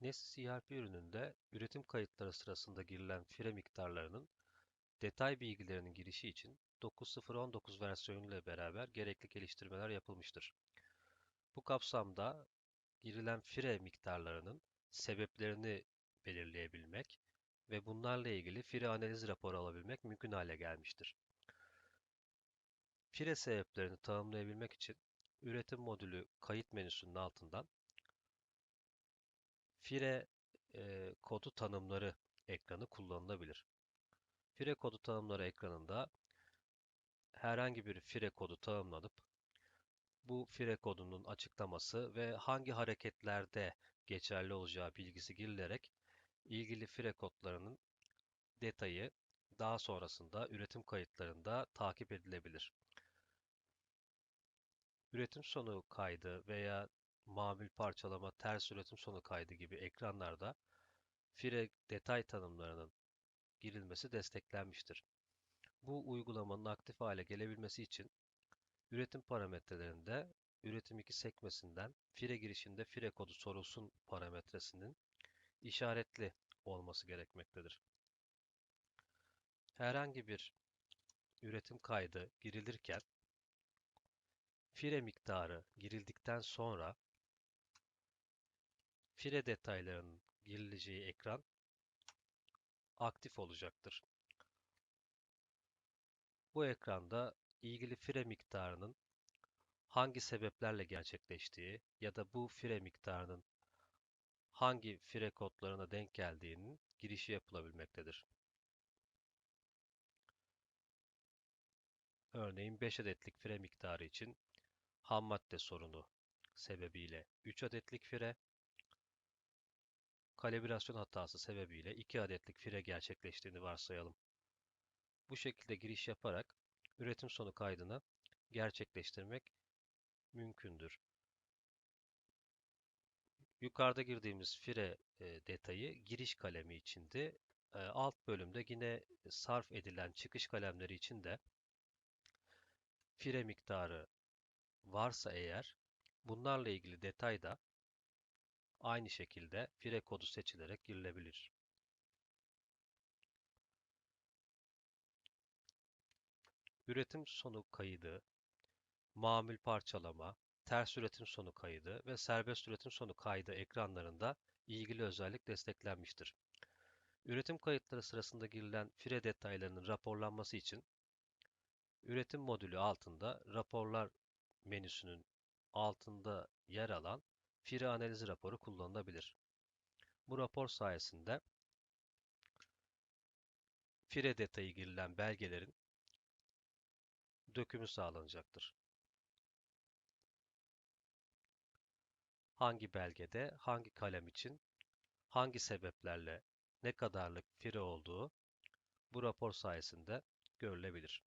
Neslis ERP ürününde üretim kayıtları sırasında girilen fire miktarlarının detay bilgilerinin girişi için 9.0.19 versiyonu ile beraber gerekli geliştirmeler yapılmıştır. Bu kapsamda girilen fire miktarlarının sebeplerini belirleyebilmek ve bunlarla ilgili fire analiz raporu alabilmek mümkün hale gelmiştir. Fire sebeplerini tanımlayabilmek için üretim modülü kayıt menüsünün altından Fire e, kodu tanımları ekranı kullanılabilir. Fire kodu tanımları ekranında herhangi bir fire kodu tanımlanıp bu fire kodunun açıklaması ve hangi hareketlerde geçerli olacağı bilgisi girilerek ilgili fire kodlarının detayı daha sonrasında üretim kayıtlarında takip edilebilir. Üretim sonu kaydı veya mamul parçalama, ters üretim sonu kaydı gibi ekranlarda fire detay tanımlarının girilmesi desteklenmiştir. Bu uygulamanın aktif hale gelebilmesi için üretim parametrelerinde üretim 2 sekmesinden fire girişinde fire kodu sorulsun parametresinin işaretli olması gerekmektedir. Herhangi bir üretim kaydı girilirken fire miktarı girildikten sonra fire detaylarının girileceği ekran aktif olacaktır. Bu ekranda ilgili fire miktarının hangi sebeplerle gerçekleştiği ya da bu fire miktarının hangi fire kodlarına denk geldiğinin girişi yapılabilmektedir. Örneğin 5 adetlik fire miktarı için ham madde sorunu sebebiyle 3 adetlik fire, kalibrasyon hatası sebebiyle 2 adetlik fire gerçekleştiğini varsayalım. Bu şekilde giriş yaparak üretim sonu kaydını gerçekleştirmek mümkündür. Yukarıda girdiğimiz fire e, detayı giriş kalemi içindi. E, alt bölümde yine sarf edilen çıkış kalemleri için de fire miktarı varsa eğer bunlarla ilgili detay da aynı şekilde fire kodu seçilerek girilebilir. Üretim sonu kaydı, mamul parçalama, ters üretim sonu kaydı ve serbest üretim sonu kaydı ekranlarında ilgili özellik desteklenmiştir. Üretim kayıtları sırasında girilen fire detaylarının raporlanması için üretim modülü altında raporlar menüsünün altında yer alan fire analizi raporu kullanılabilir. Bu rapor sayesinde fire detayı girilen belgelerin dökümü sağlanacaktır. Hangi belgede, hangi kalem için, hangi sebeplerle ne kadarlık fire olduğu bu rapor sayesinde görülebilir.